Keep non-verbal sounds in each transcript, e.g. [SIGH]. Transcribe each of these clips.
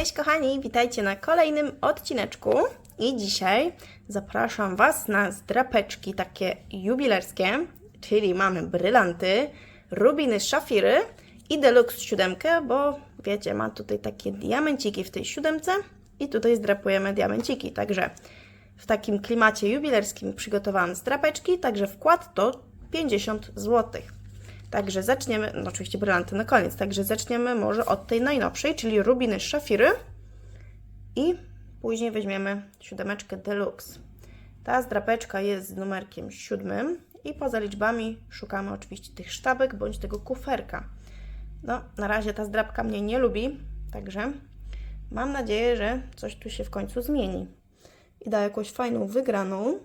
Cześć kochani, witajcie na kolejnym odcineczku i dzisiaj zapraszam Was na zdrapeczki takie jubilerskie, czyli mamy brylanty, rubiny, szafiry i deluxe siódemkę, bo wiecie, ma tutaj takie diamenciki w tej siódemce i tutaj zdrapujemy diamenciki, także w takim klimacie jubilerskim przygotowałam zdrapeczki, także wkład to 50 zł. Także zaczniemy, no oczywiście brylanty na koniec, także zaczniemy może od tej najnowszej, czyli rubiny szafiry i później weźmiemy siódemeczkę deluxe. Ta zdrapeczka jest z numerkiem siódmym i poza liczbami szukamy oczywiście tych sztabek bądź tego kuferka. No, na razie ta zdrapka mnie nie lubi, także mam nadzieję, że coś tu się w końcu zmieni i da jakąś fajną wygraną.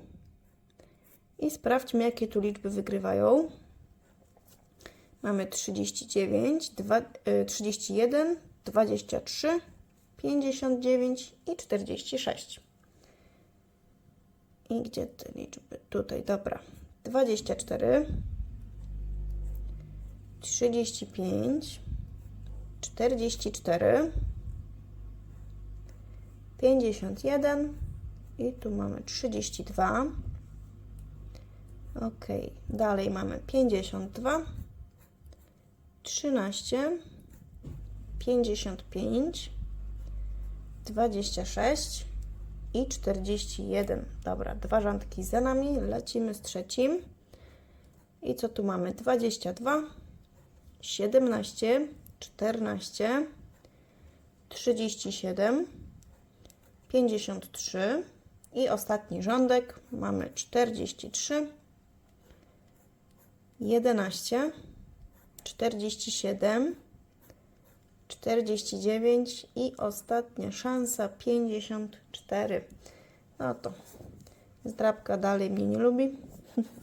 I sprawdźmy, jakie tu liczby wygrywają. Mamy 39, 2, y, 31, 23, 59 i 46. I gdzie te liczby? Tutaj, dobra. 24, 35, 44, 51 i tu mamy 32. Ok, dalej mamy 52, 13, 55, 26 i 41. Dobra, dwa rządki za nami, lecimy z trzecim. I co tu mamy? 22, 17, 14, 37, 53 i ostatni rządek mamy 43, 11, 47, 49 i ostatnia szansa 54. No to zdrabka dalej mnie nie lubi.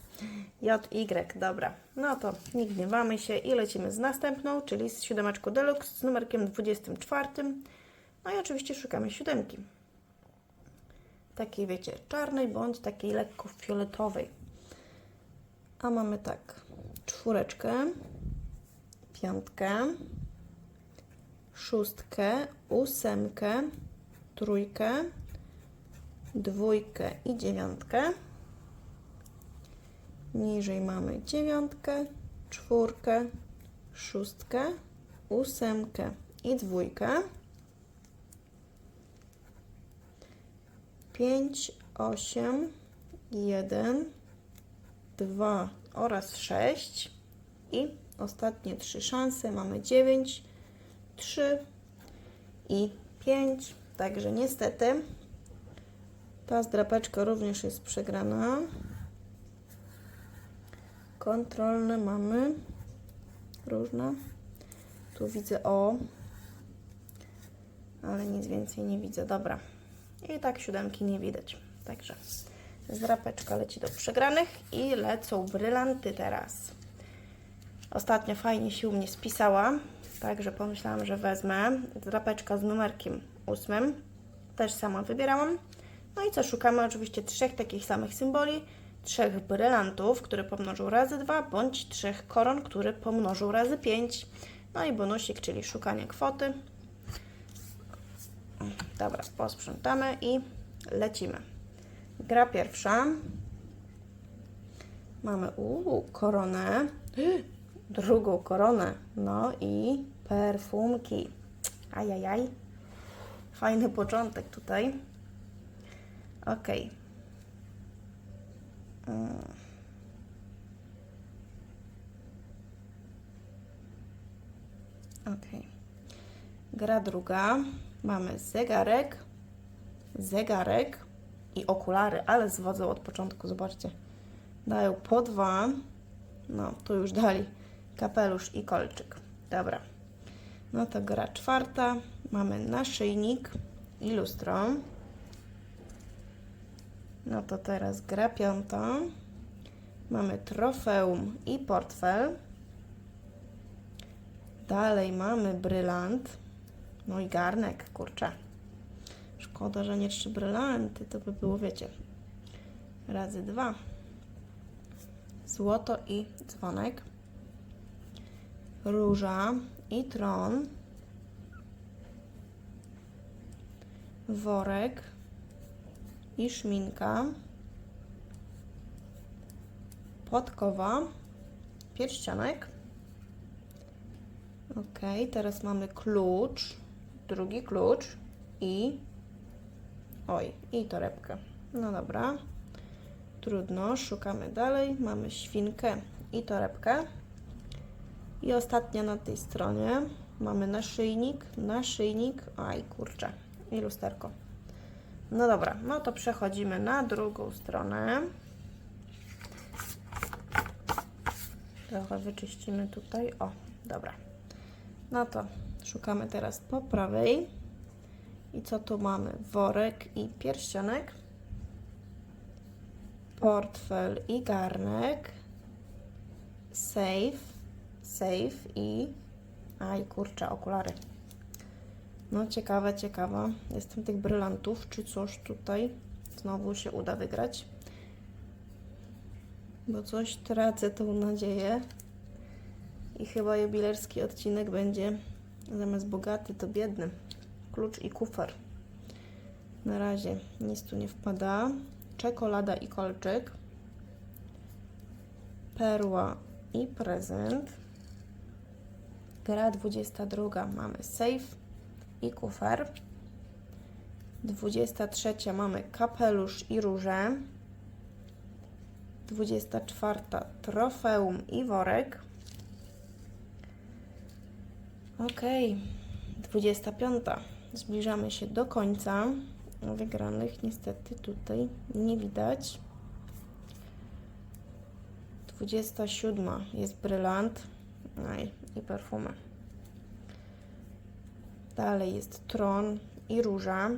[LAUGHS] JY, dobra. No to nie gniewamy się i lecimy z następną, czyli z siódemeczką Deluxe z numerkiem 24. No i oczywiście szukamy siódemki. Takiej, wiecie, czarnej bądź takiej lekko fioletowej. A mamy tak, czwóreczkę, piątkę, szóstkę, ósemkę, trójkę, dwójkę i dziewiątkę. Niżej mamy dziewiątkę, czwórkę, szóstkę, ósemkę i dwójkę. Pięć, osiem, jeden, dwa oraz sześć i ostatnie trzy szanse. Mamy 9, 3 i 5. Także niestety ta zdrapeczka również jest przegrana. Kontrolne mamy różne. Tu widzę O, ale nic więcej nie widzę. Dobra. I tak siódemki nie widać. Także zdrapeczka leci do przegranych i lecą brylanty teraz. Ostatnio fajnie się u mnie spisała, także pomyślałam, że wezmę drapeczka z numerkiem ósmym. Też sama wybierałam. No i co, szukamy oczywiście trzech takich samych symboli, trzech brylantów, które pomnożą razy dwa, bądź trzech koron, które pomnożą razy pięć. No i bonusik, czyli szukanie kwoty. Dobra, posprzątamy i lecimy. Gra pierwsza. Mamy uuu, koronę drugą koronę. No i perfumki. Ajajaj. Fajny początek tutaj. Ok. Mm. Ok. Gra druga. Mamy zegarek, zegarek i okulary, ale zwodzą od początku, zobaczcie. Dają po dwa. No, tu już dali kapelusz i kolczyk. Dobra. No to gra czwarta. Mamy naszyjnik i lustro. No to teraz gra piąta. Mamy trofeum i portfel. Dalej mamy brylant. No i garnek, kurczę. Szkoda, że nie trzy brylanty. To by było, wiecie, razy dwa. Złoto i dzwonek róża i tron. worek i szminka, podkowa, pierścionek. Ok, teraz mamy klucz, drugi klucz i oj, i torebkę. No dobra, trudno, szukamy dalej. Mamy świnkę i torebkę. I ostatnia na tej stronie mamy naszyjnik, naszyjnik, aj kurczę, i lusterko. No dobra, no to przechodzimy na drugą stronę. Trochę wyczyścimy tutaj. O, dobra. No to szukamy teraz po prawej. I co tu mamy? Worek i pierścionek. Portfel i garnek. Safe, safe i... Aj, kurczę, okulary. No ciekawe, ciekawe. Jestem tych brylantów, czy coś tutaj znowu się uda wygrać. Bo coś tracę tą nadzieję. I chyba jubilerski odcinek będzie zamiast bogaty, to biedny. Klucz i kufer. Na razie nic tu nie wpada. Czekolada i kolczyk. Perła i prezent. Gra 22 mamy safe i kufer. 23 mamy kapelusz i róże. 24 trofeum i worek. Ok, 25. Zbliżamy się do końca. Wygranych niestety tutaj nie widać. 27 jest brylant Aj, i perfumy. Dalej jest tron i róża.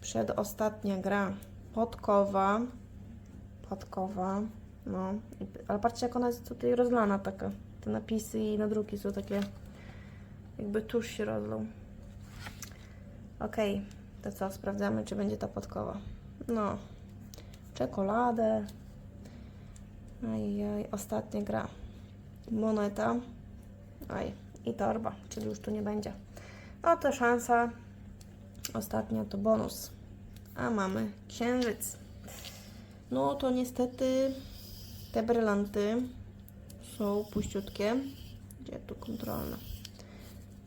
Przedostatnia gra podkowa. Podkowa. No, i- ale patrzcie jak ona jest tutaj rozlana taka. Te napisy i nadruki są takie jakby tuż się rozlał. Ok, to co? Sprawdzamy, czy będzie ta podkowa. No, czekoladę. Ajaj, ostatnia gra. Moneta. Aj, i torba, czyli już tu nie będzie. No to szansa. Ostatnia to bonus. A mamy księżyc. No to niestety te brylanty są puściutkie. Gdzie tu kontrolne?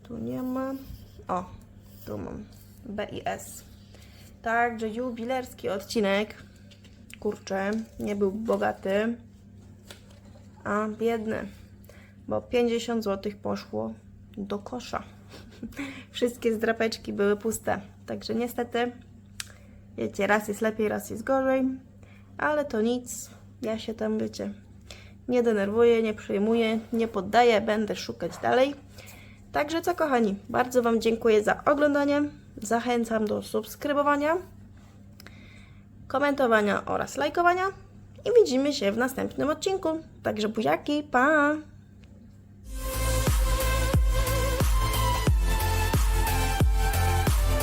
Tu nie ma. O, tu mam. B i S. Także jubilerski odcinek. Kurczę, nie był bogaty, a biedny, bo 50 zł poszło do kosza. [LAUGHS] Wszystkie zdrapeczki były puste. Także niestety, wiecie, raz jest lepiej, raz jest gorzej, ale to nic. Ja się tam, wiecie, nie denerwuję, nie przejmuję, nie poddaję, będę szukać dalej. Także co kochani, bardzo Wam dziękuję za oglądanie. Zachęcam do subskrybowania, komentowania oraz lajkowania. I widzimy się w następnym odcinku. Także buziaki, pa!